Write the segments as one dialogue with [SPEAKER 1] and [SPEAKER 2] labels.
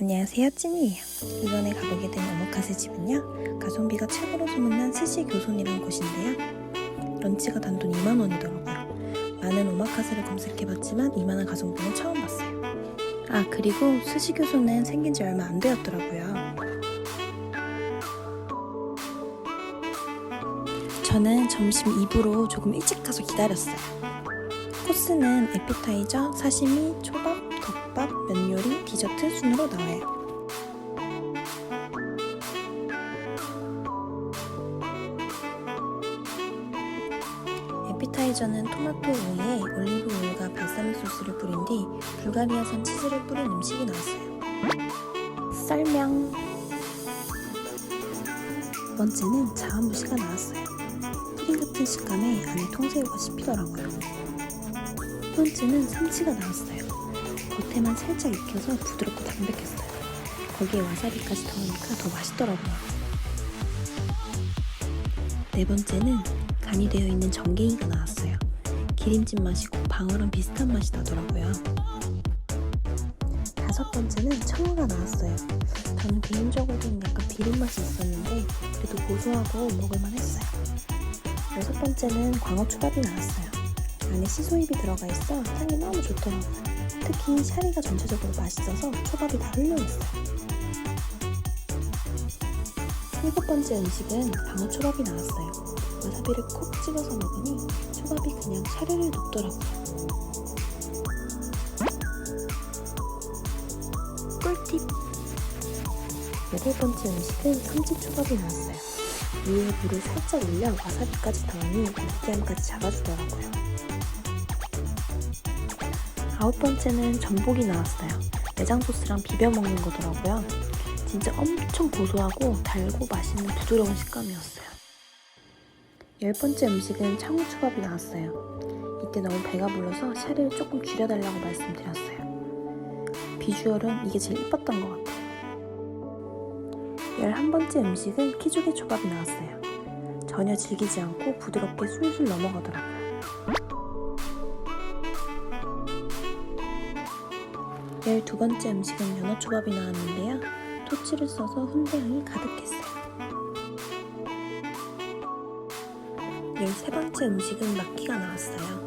[SPEAKER 1] 안녕하세요 찐이에요. 이번에 가보게 된 오마카세 집은요 가성비가 최고로 소문난 스시 교손이라는 곳인데요. 런치가 단돈 2만원이더라고요. 많은 오마카세를 검색해봤지만 이만한 가성비는 처음 봤어요. 아 그리고 스시 교손은 생긴 지 얼마 안 되었더라고요. 저는 점심 2부로 조금 일찍 가서 기다렸어요 코스는 에피타이저, 사시미, 초밥, 덮밥, 면 요리, 디저트 순으로 나와요. 에피타이저는 토마토 우유에 올리브 오일과 발사믹 소스를 뿌린 뒤 불가리아산 치즈를 뿌린 음식이 나왔어요. 설명. 두 번째는 자완무시가 나왔어요. 푸딩 같은 식감에 안에 통새우가 씹히더라고요. 첫 번째는 삼치가 나왔어요. 겉에만 살짝 익혀서 부드럽고 담백했어요. 거기에 와사비까지 더하니까 더 맛있더라고요. 네 번째는 간이 되어 있는 전갱이가 나왔어요. 기름진 맛이고 방어랑 비슷한 맛이 나더라고요. 다섯 번째는 청어가 나왔어요. 저는 개인적으로는 약간 비린 맛이 있었는데 그래도 고소하고 먹을만 했어요. 여섯 번째는 광어 초밥이 나왔어요. 안에 시소잎이 들어가 있어 향이 너무 좋더라고요. 특히 샤리가 전체적으로 맛있어서 초밥이 다 훌륭했어요. 일곱 번째 음식은 방어 초밥이 나왔어요. 와사비를 콕 찍어서 먹으니 초밥이 그냥 샤리를 녹더라고요. 꿀팁! 여덟 번째 음식은 삼치 초밥이 나왔어요. 위에 물을 살짝 올려 와사비까지 더하니 느끼함까지 잡아주더라고요. 아홉 번째는 전복이 나왔어요. 내장 소스랑 비벼 먹는 거더라고요. 진짜 엄청 고소하고 달고 맛있는 부드러운 식감이었어요. 열 번째 음식은 창호초밥이 나왔어요. 이때 너무 배가 불러서 샤리를 조금 줄여달라고 말씀드렸어요. 비주얼은 이게 제일 이뻤던 것 같아요. 열한 번째 음식은 키조개 초밥이 나왔어요. 전혀 질기지 않고 부드럽게 술술 넘어가더라고요. 열두 번째 음식은 연어 초밥이 나왔는데요. 토치를 써서 훈대향이 가득했어요. 열세 번째 음식은 마키가 나왔어요.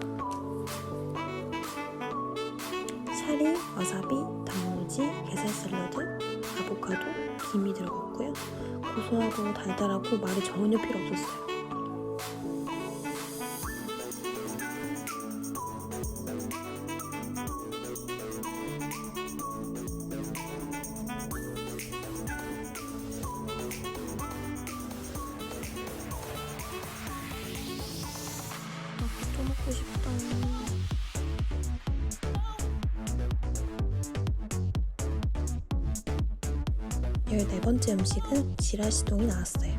[SPEAKER 1] 샤리, 와사비, 단무지, 게살 샐러드, 아보카도, 김이 들어갔고요. 고소하고 달달하고 말이 전혀 필요 없었어요. 14번째 음식은 지라시동이 나왔어요.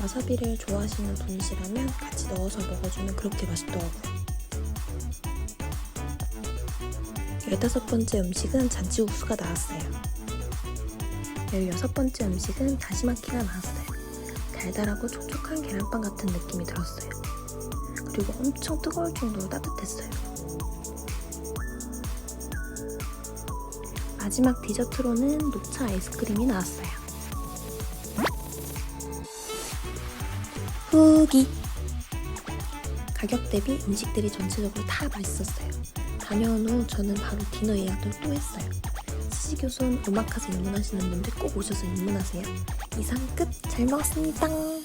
[SPEAKER 1] 와사비를 좋아하시는 분이시라면 같이 넣어서 먹어주면 그렇게 맛있더라고요. 15번째 음식은 잔치국수가 나왔어요. 16번째 음식은 다시마키가 나왔어요. 달달하고 촉촉한 계란빵 같은 느낌이 들었어요. 그리고 엄청 뜨거울 정도로 따뜻했어요. 마지막 디저트로는 녹차 아이스크림이 나왔어요. 후기! 가격 대비 음식들이 전체적으로 다 맛있었어요. 다녀온 후 저는 바로 디너 예약을 또 했어요. 스시교손 오마카세 입문하시는 분들 꼭 오셔서 입문하세요. 이상 끝! 잘 먹었습니다!